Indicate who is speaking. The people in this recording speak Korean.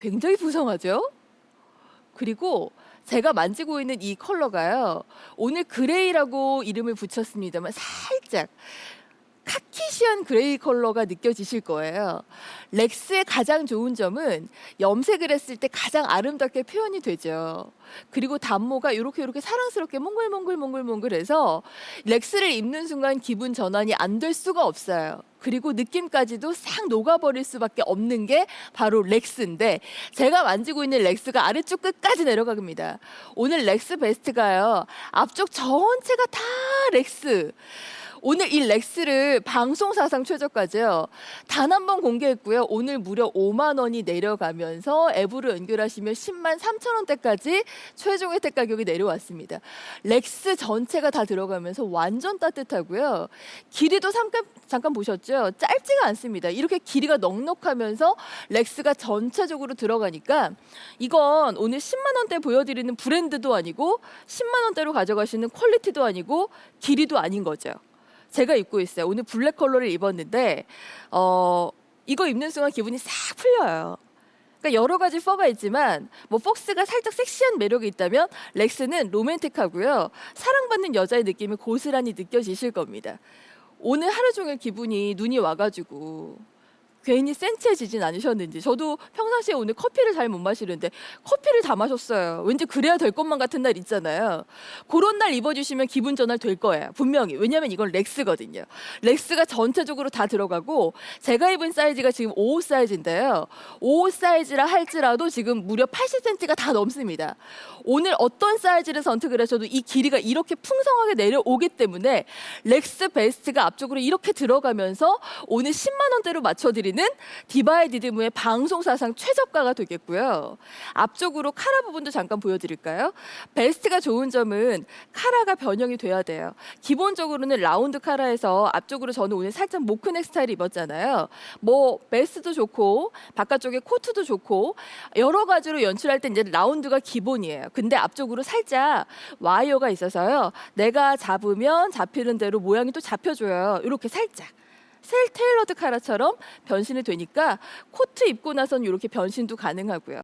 Speaker 1: 굉장히 풍성하죠? 그리고 제가 만지고 있는 이 컬러가요. 오늘 그레이라고 이름을 붙였습니다만 살짝 카키시한 그레이 컬러가 느껴지실 거예요. 렉스의 가장 좋은 점은 염색을 했을 때 가장 아름답게 표현이 되죠. 그리고 단모가 이렇게 이렇게 사랑스럽게 몽글몽글몽글몽글해서 렉스를 입는 순간 기분 전환이 안 될 수가 없어요. 그리고 느낌까지도 싹 녹아버릴 수밖에 없는 게 바로 렉스인데 제가 만지고 있는 렉스가 아래쪽 끝까지 내려갑니다. 오늘 렉스 베스트가요. 앞쪽 전체가 다 렉스. 오늘 이 렉스를 방송 사상 최저가죠. 단 한 번 공개했고요. 오늘 무려 5만 원이 내려가면서 앱으로 연결하시면 10만 3천 원대까지 최종 혜택 가격이 내려왔습니다. 렉스 전체가 다 들어가면서 완전 따뜻하고요. 길이도 잠깐 잠깐 보셨죠? 짧지가 않습니다. 이렇게 길이가 넉넉하면서 렉스가 전체적으로 들어가니까 이건 오늘 10만 원대 보여드리는 브랜드도 아니고 10만 원대로 가져가시는 퀄리티도 아니고 길이도 아닌 거죠. 제가 입고 있어요. 오늘 블랙 컬러를 입었는데 어 이거 입는 순간 기분이 싹 풀려요. 그러니까 여러 가지 퍼가 있지만 뭐 폭스가 살짝 섹시한 매력이 있다면 렉스는 로맨틱하고요. 사랑받는 여자의 느낌이 고스란히 느껴지실 겁니다. 오늘 하루 종일 기분이 눈이 와가지고 괜히 센치해지진 않으셨는지 저도 평상시에 오늘 커피를 잘 못 마시는데 커피를 다 마셨어요. 왠지 그래야 될 것만 같은 날 있잖아요. 그런 날 입어주시면 기분 전환 될 거예요. 분명히. 왜냐면 이건 렉스거든요. 렉스가 전체적으로 다 들어가고 제가 입은 사이즈가 지금 55 사이즈인데요. 55 사이즈라 할지라도 지금 무려 80cm가 다 넘습니다. 오늘 어떤 사이즈를 선택을 하셔도 이 길이가 이렇게 풍성하게 내려오기 때문에 렉스 베스트가 앞쪽으로 이렇게 들어가면서 오늘 10만 원대로 맞춰드리는 디바의 디드무의 방송 사상 최저가가 되겠고요. 앞쪽으로 카라 부분도 잠깐 보여드릴까요? 베스트가 좋은 점은 카라가 변형이 돼야 돼요. 기본적으로는 라운드 카라에서 앞쪽으로 저는 오늘 살짝 모크넥 스타일 입었잖아요. 뭐 베스트도 좋고 바깥쪽에 코트도 좋고 여러 가지로 연출할 때 이제 라운드가 기본이에요. 근데 앞쪽으로 살짝 와이어가 있어서요. 내가 잡으면 잡히는 대로 모양이 또 잡혀줘요. 이렇게 살짝. 셀 테일러드 카라처럼 변신이 되니까 코트 입고 나선 이렇게 변신도 가능하고요.